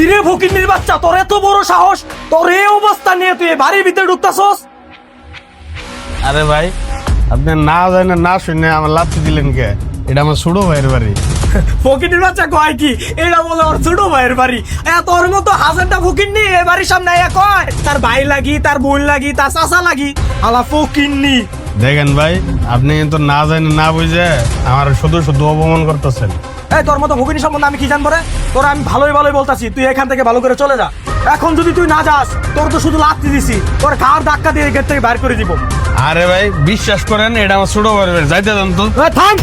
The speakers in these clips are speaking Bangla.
কিরে ফকিন্নির বাচ্চা তোর এত বড় সাহস? তোর এই অবস্থা নিয়ে তুই বাড়ির ভিতরে ঢুকতাছস? আরে ভাই আপনি না জানেন না শুনে আমার লাথি দিলেন কে? এটা আমার ছোট ভাইয়ের বাড়ি। ফকিন্নির বাচ্চা কয় কি? এটা বলে ওর ছোট ভাইয়ের বাড়ি। তোর মতো হাজারটা ফকিন্নি এ বাড়ির সামনে আয়া কয়? তার ভাই লাগি তার বোন লাগি তার চাচা লাগি। আলা ফকিন্নি। দেখেন ভাই আপনি কিন্তু না জানেন না বুঝে আমার শুধু শুধু অপমান করতেছেন। এই তোর মতো ভগিনী সম্বন্ধে আমি কি জানব রে? তোর আমি ভালোই ভালোই বলতাছি তুই এখান থেকে ভালো করে চলে যা। এখন যদি তুই না যাস তোর তো শুধু লাত্তি দিছি তোর কার ধাক্কা দিয়ে গেট থেকে বাইর করে দিব? আরে ভাই বিশ্বাস করেন এটা আমার ছোট ভাই যাইতে দেন তো। থাম!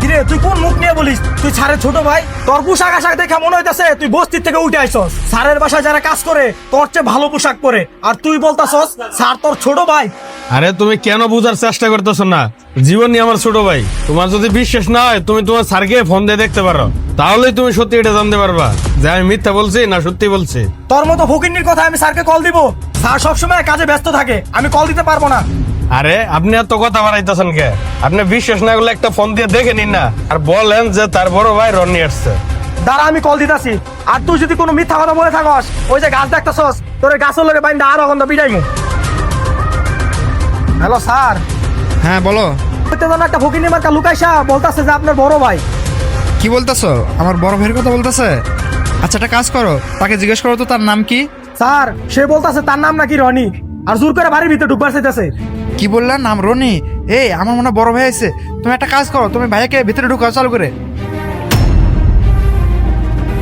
কিরে তুই কোন মুখ নিয়ে বলিস? তুই ছাড়ের ছোট ভাই? তোর পোশাক আশাক দেখে মনে হইতাছে তুই বস্তির থেকে উঠে আইসস স্যারের বাসায় যারা কাজ করে তোর চেয়ে ভালো পোশাক পরে। আর তুই বলতাছস স্যার তোর ছোট ভাই আরে তুমি কেন বোঝার চেষ্টা করতেছো না? জীবনই আমার ছোট ভাই। তোমার যদি বিশ্বাস না হয় তুমি তোমার স্যারকে ফোন দিয়ে দেখতে পারো। তাহলেই তুমি সত্যি এটা জানতে পারবা যে আমি মিথ্যা বলছি না সত্যি বলছি। তোর মতো ফকিন্নির কথা আমি স্যারকে কল দিব। স্যার সবসময় কাজে ব্যস্ত থাকে। আমি কল দিতে পারব না। আরে আপনি এত কথা বাড়াইতেছেন কে? আপনি বিশ্বাস না করলে একটা ফোন দিয়ে দেখে নিন না। আর বলেন যে তার বড় ভাই রনি আসছে। দাঁড়া আমি কল দিতাছি। আর তুই যদি কোনো মিথ্যা কথা বলে থাকস ওই যে গাছ দেখতেছস তোর গাছের লোকে বাইন্দা আরও গন্ধ বিড়াইমু হ্যালো স্যার। হ্যাঁ বলো। যেন একটা ফকিন্নি মার্কা লুকাইসা বলতাছে যে আপনার বড় ভাই। কি বলতেছো? আমার বড় ভাইয়ের কথা বলতেছে? আচ্ছা একটা কাজ করো। তাকে জিজ্ঞেস করো তো তার নাম কি? স্যার সে বলতাছে তার নাম নাকি রনি। আর জোর করে বাড়ির ভিতরে ঢুকবার চাইতেছে। কি বললা? নাম রনি? এই আমার মনে হয় বড় ভাই আছে তুমি একটা কাজ করো। তুমি ভাইয়াকে ভিতরে ঢুকাও চালু করে।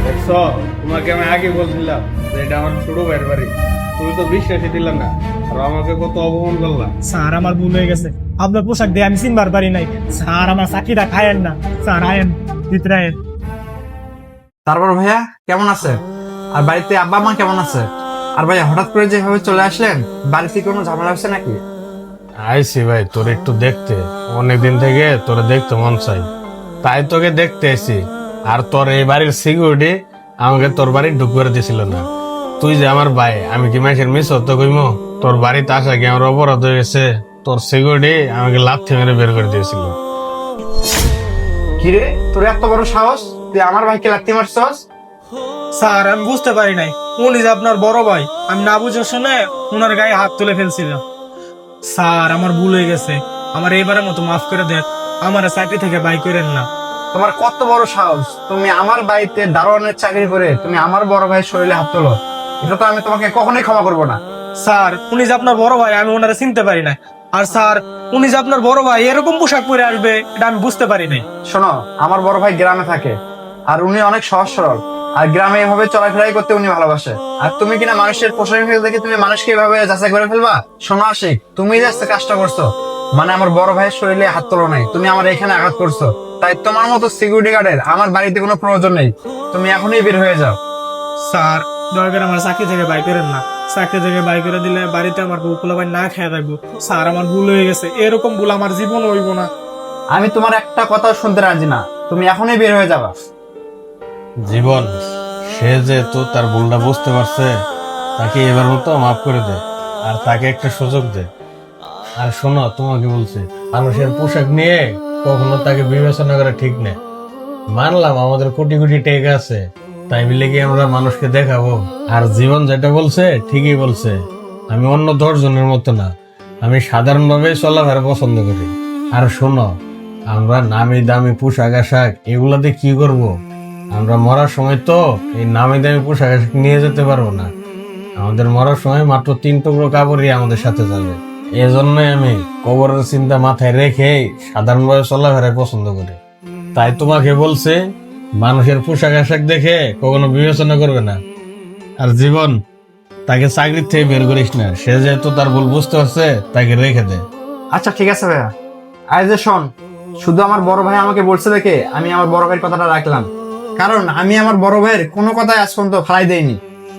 দেখছ? তোমাকে আমি আগে বলছিলাম যে এটা আমার ছোট ভাইয়ের বাড়ি। তুমি তো বিশ্বাসই দিলে না। আর আমাকে কত অপমান করলা। স্যার আমার ভুল হয়ে গেছে। আপনার পোশাক দিয়ে আমি চিনবার পারি নাই। স্যার আমার চাকরিটা খায়েন না। স্যার আয়েন ভিতরে আয়েন। তারপর ভাইয়া কেমন আছে? আর বাড়িতে আব্বা মা কেমন আছে? আর ভাইয়া হঠাৎ করে যেভাবে চলে আসলেন বাড়িতে কোনো ঝামেলা হচ্ছে নাকি? আইসি ভাই তোর একটু দেখতে। অনেকদিন থেকে তোরে দেখতে মন চাই। তাই তোকে দেখতে এসি আর তোর এই বাড়ির সিকিউরিটি আমাকে তোর বাড়ি ঢুক করে দিছিল না। তুই যে আমার ভাই আমি কি মাসের মিস হতো কইম? তোর বাড়িতে আসা কি আমার অপরাধ হয়ে গেছে? তোর সিকিউরিটি আমাকে লাথি মেরে বের করে দিয়েছিল। কিরে তোর এত বড় সাহস? তুই আমার ভাইকে লাগতে মারছস? স্যার আমি বুঝতে পারি নাই। উনি যে আপনার বড় ভাই আমি না বুঝে শুনে ওনার গায়ে হাত তুলে ফেলছিলাম স্যার আমার ভুল হয়ে গেছে। আমার এইবারের মতো মাফ করে দেন। আমার চাকরি থেকে বাই করেন না। তোমার কত বড় সাহস? তুমি আমার বাড়িতে দারোয়ানের চাকরি করে তুমি আমার বড় ভাইয়ের শরীরে হাত তোলো। এটা তো আমি তোমাকে কখনোই ক্ষমা করব না। স্যার উনি যে আপনার বড় ভাই আমি ওনারা চিনতে পারি না। আর স্যার উনি যে আপনার বড় ভাই এরকম পোশাক পরে আসবে এটা আমি বুঝতে পারি নাই। শোনো আমার বড় ভাই গ্রামে থাকে আর উনি অনেক সহজ সরল আর গ্রামে এভাবে চলাফেরাই করতে উনি ভালোবাসে। আর তুমি কিনা মানুষের পোশাক দেখে তুমি মানুষকে এভাবে যাচাই করে ফেলবা? শোনো আশিক তুমি যে কাজটা করছ মানে আমার বড় ভাইয়ের শরীরে হাত তোলো নাই তুমি আমার এখানে আঘাত করছ। তাই তোমার মতো সিকিউরিটি গার্ডের আমার বাড়িতে কোনো প্রয়োজন নেই। তুমি এখনই বের হয়ে যাও। স্যার দয়া করে আমার চাকরি থেকে বাই করেন না। চাকরি থেকে বাই করে দিলে বাড়িতে আমার বউকুলা ভাই না খেয়ে থাকব। স্যার আমার ভুল হয়ে গেছে। এরকম ভুল আমার জীবন হইব না। আমি তোমার একটা কথা শুনতে রাজি না। তুমি এখনই বের হয়ে যাবা। জীবন সে যে তো তার ভুলটা বুঝতে পারছে তাকে এবার মতো মাফ করে দে আর তাকে একটা সুযোগ দে। আর শোনো তোমাকে বলছি মানুষের পোশাক নিয়ে কখনো তাকে বিবেচনা করা ঠিক নেই মানলাম, আমাদের কোটি কোটি টেক আছে। তাই মিলে কি আমরা মানুষকে দেখাবো? আর জীবন যেটা বলছে, ঠিকই বলছে। আমি অন্য দশ জনের মতো না। আমি সাধারণভাবে চলাফেরা পছন্দ করি। আর শোনো, আমরা নামি দামি পোশাক আশাক এগুলাতে কি করব? আমরা মরার সময় তো এই নামি দামি পোশাক আশাক নিয়ে যেতে পারব না। আমাদের মরার সময় মাত্র তিন টুকরো কাপড়ই আমাদের সাথে যাবে। এই জন্যই আমি কবরের চিন্তা মাথায় রেখে সাধারণভাবে চলাফেরা পছন্দ করি। তাই তোমাকে বলছে, মানুষের পোশাক আশাক দেখে কখনো বিবেচনা করবে না। আর জীবন, তাকে চাকরির থেকে বের করিস না। সে যেহেতু তার ভুল বুঝতে পারছে, তাকে রেখে দে। আচ্ছা ঠিক আছে ভাইয়া। যে শোন, শুধু আমার বড় ভাই আমাকে বলছে দেখে আমি আমার বড় ভাইয়ের কথাটা রাখলাম। কারণ আমি আমার বড় ভাইয়ের কোনো কথাই আজ পর্যন্ত ফালাই দেইনি।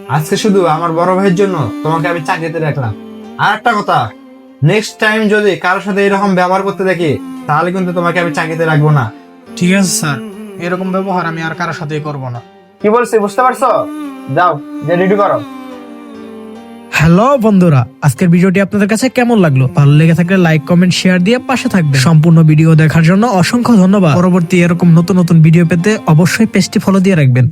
আজকে শুধু আমার বড় ভাইয়ের জন্য তোমাকে আমি চাকরিতে রাখলাম। আর একটা কথা নেক্সট টাইম যদি কারোর সাথে এরকম ব্যবহার করতে দেখি তাহলে কিন্তু তোমাকে আমি চাকরিতে রাখব না। ঠিক আছে স্যার। এরকম ব্যবহার আমি আর কারোর সাথেই করব না। কি বলছি বুঝতে পারছ? যাও যে রেডি করো। হ্যালো বন্ধুরা আজকের ভিডিওটি আপনাদের কাছে কেমন লাগল? ভালো লেগে থাকলে লাইক কমেন্ট শেয়ার দিয়ে পাশে থাকবেন। সম্পূর্ণ ভিডিও দেখার জন্য অসংখ্য ধন্যবাদ। পরবর্তী এরকম নতুন নতুন ভিডিও পেতে অবশ্যই পেজটি ফলো দিয়ে রাখবেন।